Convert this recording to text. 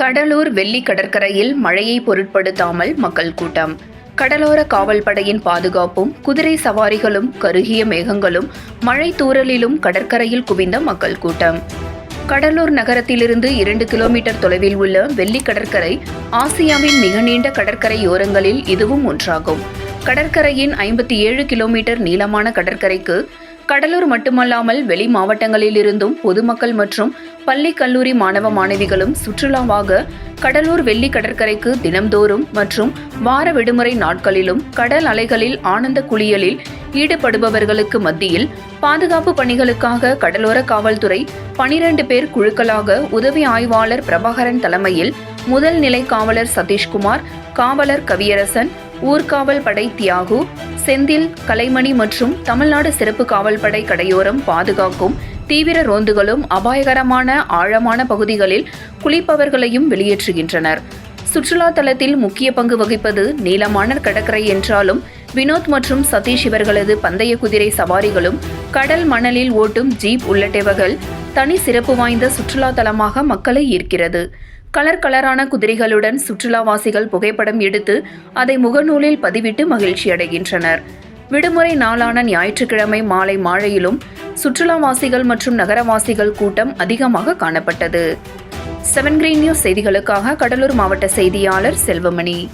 கடலூர் வெள்ளி கடற்கரையில் மழையை பொருட்படுத்தாமல் மக்கள் கூட்டம். கடலோர காவல்படையின் பாதுகாப்பும் குதிரை சவாரிகளும் கருகிய மேகங்களும் மழை தூறலிலும் கடற்கரையில் குவிந்த மக்கள் கூட்டம். கடலூர் நகரத்திலிருந்து இரண்டு கிலோமீட்டர் தொலைவில் உள்ள வெள்ளி கடற்கரை ஆசியாவின் மிக நீண்ட கடற்கரையோரங்களில் இதுவும் ஒன்றாகும். கடற்கரையின் ஐம்பத்தி ஏழு கிலோமீட்டர் நீளமான கடற்கரைக்கு கடலூர் மட்டுமல்லாமல் வெளி மாவட்டங்களிலிருந்தும் பொதுமக்கள் மற்றும் பள்ளி கல்லூரி மாணவ மாணவிகளும் சுற்றுலாவாக கடலூர் வெள்ளி கடற்கரைக்கு தினம்தோறும் மற்றும் வார விடுமுறை நாட்களிலும் கடல் அலைகளில் ஆனந்த குளியலில் ஈடுபடுபவர்களுக்கு மத்தியில் பாதுகாப்பு பணிகளுக்காக கடலோர காவல்துறை பனிரெண்டு பேர் குழுக்களாக உதவி ஆய்வாளர் பிரபாகரன் தலைமையில் முதல் நிலை காவலர் சதீஷ்குமார் காவலர் கவியரசன் ஊர்காவல் படை தியாகு செந்தில் கலைமணி மற்றும் தமிழ்நாடு சிறப்பு காவல்படை கடையோரம் பாதுகாக்கும் தீவிர ரோந்துகளும் அபாயகரமான ஆழமான பகுதிகளில் குளிப்பவர்களையும் வெளியேற்றுகின்றனர். சுற்றுலா தலத்தில் முக்கிய பங்கு வகிப்பது நீளமான கடற்கரை என்றாலும் வினோத் மற்றும் சதீஷ் இவர்களது பந்தய குதிரை சவாரிகளும் கடல் மணலில் ஓட்டும் ஜீப் உள்ளிட்டவர்கள் தனி சிறப்பு வாய்ந்த சுற்றுலா தலமாக மக்களை ஈர்க்கிறது. கலர் கலரான குதிரைகளுடன் சுற்றுலாவாசிகள் புகைப்படம் எடுத்து அதை முகநூலில் பதிவிட்டு மகிழ்ச்சி அடைகின்றனர் விடுமுறை நாளான ஞாயிற்றுக்கிழமை மாலை மாலையிலும் சுற்றுலாவாசிகள் மற்றும் நகரவாசிகள் கூட்டம் அதிகமாக காணப்பட்டது. செவன் கிரீன் நியூஸ் செய்திகளுக்காக கடலூர் மாவட்ட செய்தியாளர் செல்வமணி.